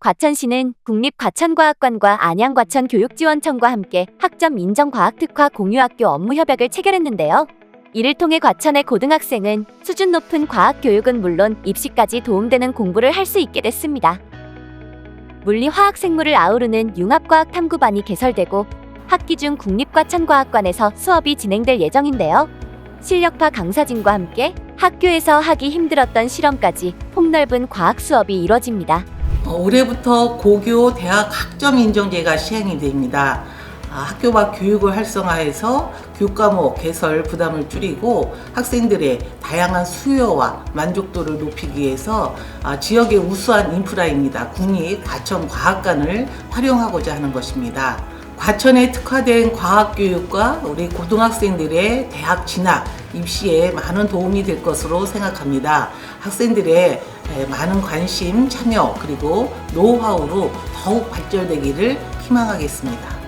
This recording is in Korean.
과천시는 국립과천과학관과 안양과천교육지원청과 함께 학점 인정 과학특화 공유학교 업무 협약을 체결했는데요. 이를 통해 과천의 고등학생은 수준 높은 과학 교육은 물론 입시까지 도움되는 공부를 할 수 있게 됐습니다. 물리 화학 생물을 아우르는 융합과학 탐구반이 개설되고 학기 중 국립과천과학관에서 수업이 진행될 예정인데요. 실력파 강사진과 함께 학교에서 하기 힘들었던 실험까지 폭넓은 과학 수업이 이뤄집니다. 어, 올해부터 고교 대학 학점 인정제가 시행이 됩니다. 아, 학교 밖 교육을 활성화해서 교과목 개설 부담을 줄이고 학생들의 다양한 수요와 만족도를 높이기 위해서 아, 지역의 우수한 인프라입니다. 국립 과천 과학관을 활용하고자 하는 것입니다. 과천에 특화된 과학교육과 우리 고등학생들의 대학 진학, 입시에 많은 도움이 될 것으로 생각합니다. 학생들의 에, 많은 관심, 참여, 그리고 노하우로 더욱 발전되기를 희망하겠습니다.